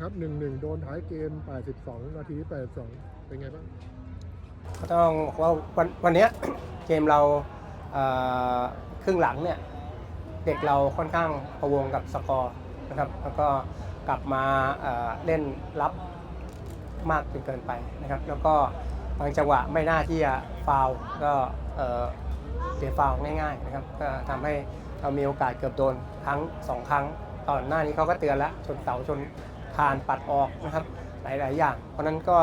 ครับหนึ่งหนึ่งโดนท้ายเกม 82 นาที 82 เป็นไงบ้าง ก็ต้องบอกว่าวันวันเนี้ย เกมเราเอ่อครึ่งหลังเนี่ย เด็กเราค่อนข้างพะวงกับสกอร์นะครับ แล้วก็กลับมาเอ่อเล่นรับมากจนเกินไปนะครับ แล้วก็บางจังหวะไม่น่าที่จะฟาวล์ก็เอ่อเสียฟาวล์ง่ายๆนะครับก็ทำให้เรามีโอกาสเกือบโดนครั้งสองครั้ง ตอนหน้านี้เขาก็เตือนแล้วชนเสาชน คานปัดออกนะครับหลาย ๆ อย่าง เพราะฉะนั้นก็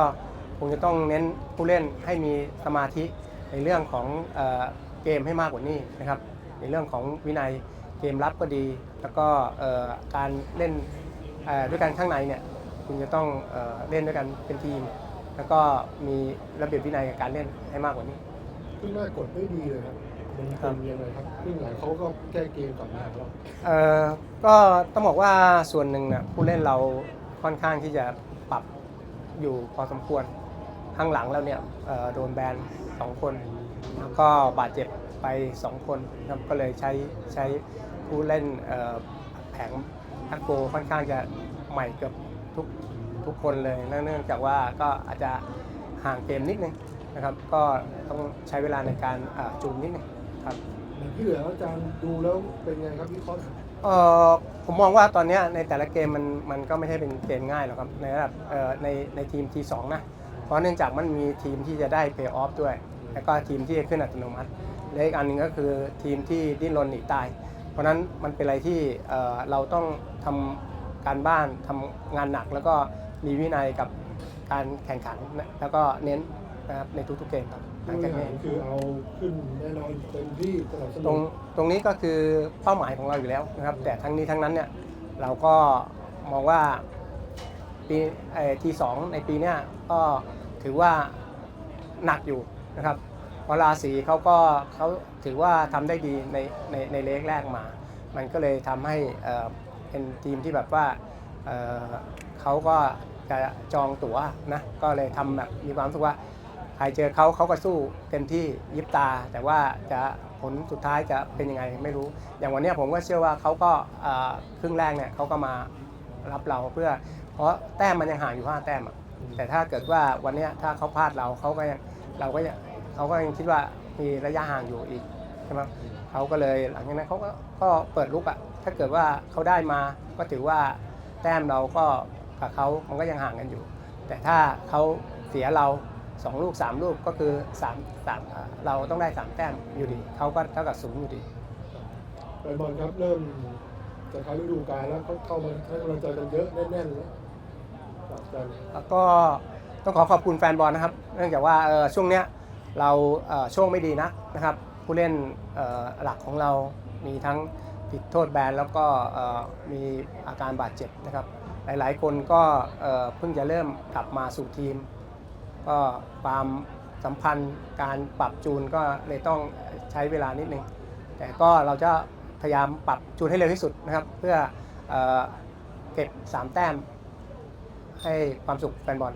คงจะต้องเน้นผู้เล่นให้มีสมาธิในเรื่องของเออเกมให้มากกว่านี้นะครับ ในเรื่องของวินัยเกมรับก็ดี แล้วก็เอ่อการเล่นเอ่อด้วยกันข้างในเนี่ยคุณจะต้องเอ่อเล่นด้วยกันเป็นทีม แล้วก็มีระเบียบวินัยในการเล่นให้มากกว่านี้ครึ่งแรกกดไม่ดีเลยครับมันครัเป็บนยังไงครับครึ่งหลังเขาก็แก้เกมกลับมาแล้ว เอ่อก็ต้องบอกว่าส่วนหนึ่งนะผู้เล่นเรา ค่อนข้างที่จะปรับอยู่พอสมควรข้างหลังแล้วเนี่ยโดนแบนสองคน แล้วก็บาดเจ็บไป 2 คนนะครับก็เลยใช้ใช้ผู้เล่นแผงทักโกค่อนข้างจะใหม่เกือบทุกทุกคนเลยเนื่องจากว่าก็อาจจะห่างเกมนิดนึงนะครับ ก็ต้องใช้เวลาในการจูนนิดนึงครับที่เหลืออาจารย์ดูแล้วเป็นไงครับวิเคราะห์ เอ่อผมมองว่าตอนเนี้ยในแต่ละเกมมันมันก็ไม่ใช่เป็นเกมง่ายหรอกครับในระดับเอ่อในในทีมทีสองนะเพราะเนื่องจากมันมีทีมที่จะได้เพย์ออฟด้วย แล้วก็ทีมที่จะขึ้นอัตโนมัติและอีกอันหนึ่งก็คือทีมที่ดิ้นรนหนีตาย เพราะฉะนั้นมันเป็นอะไรที่เอ่อเราต้องทำการบ้านทำงานหนัก แล้วก็มีวินัยกับการแข่งขันนะแล้วก็เน้นนะครับในทุกๆเกมครับ หลังจากนี้คือเอาขึ้นแน่นอนเต็มที่สนับสตรนุงนตรงนี้ก็คือเป้าหมายของเราอยู่แล้วนะครับ แต่ทั้งนี้ทั้งนั้นเนี่ยเราก็มองว่าปีทีสองในปีเนี้ยก็ถือว่าหนักอยู่นะครับเพราะราศีเขาก็เขาถือว่าทำได้ดีในในในเลกแรกมา มันก็เลยทำให้เอ่อเป็นทีมที่แบบว่าเอ่อเขาก็จะจองตั๋วนะก็เลยทำแบบมีความรู้สึกว่า ใครเจอเขาเขาก็สู้เต็มที่ยิบตา แต่ว่าจะผลสุดท้ายจะเป็นยังไงไม่รู้ อย่างวันนี้ผมก็เชื่อว่าเขาก็ครึ่งแรกเนี่ยเขาก็มารับเราเพื่อ เพราะแต้มมันยังห่างอยู่ห้าแต้มอะแต่ถ้าเกิดว่าวันนี้ถ้าเขาพลาดเราเขาก็ยังเราก็ยังเขาก็ยังคิดว่ามีระยะห่างอยู่อีกใช่ไหมเขาก็เลยหลังจากนั้นเขาก็ก็เปิดลุกอะถ้าเกิดว่าเขาได้มาก็ถือว่าแต้มเราก็กับเขามันก็ยังห่างกันอยู่ แต่ถ้าเขาเสียเรา สองลูกสามลูกก็คือสามสามอ่าเราต้องได้สามแต้มอยู่ดีเขาก็เท่ากับศูนย์อยู่ดีแฟนบอลครับเริ่มจะท้ายฤดูกาลแล้วเขาเข้ามาให้กำลังใจกันเยอะแน่นๆเลยครับอาจารย์แล้วก็ต้องขอขอบคุณแฟนบอลนะครับ เนื่องจากว่าเอ่อช่วงเนี้ยเราเอ่อช่วงไม่ดีนักนะครับ ผู้เล่นเอ่อหลักของเรามีทั้งติดโทษแบนแล้วก็เอ่อมีอาการบาดเจ็บนะครับ หลายๆ คนก็เอ่อเพิ่งจะเริ่มกลับมาสู่ทีม ก็ความสัมพันธ์การปรับจูนก็เลยต้องใช้เวลานิดนึง แต่ก็เราจะพยายามปรับจูนให้เร็วที่สุดนะครับ เพื่อเก็บ 3 แต้มให้ความสุขแฟนบอล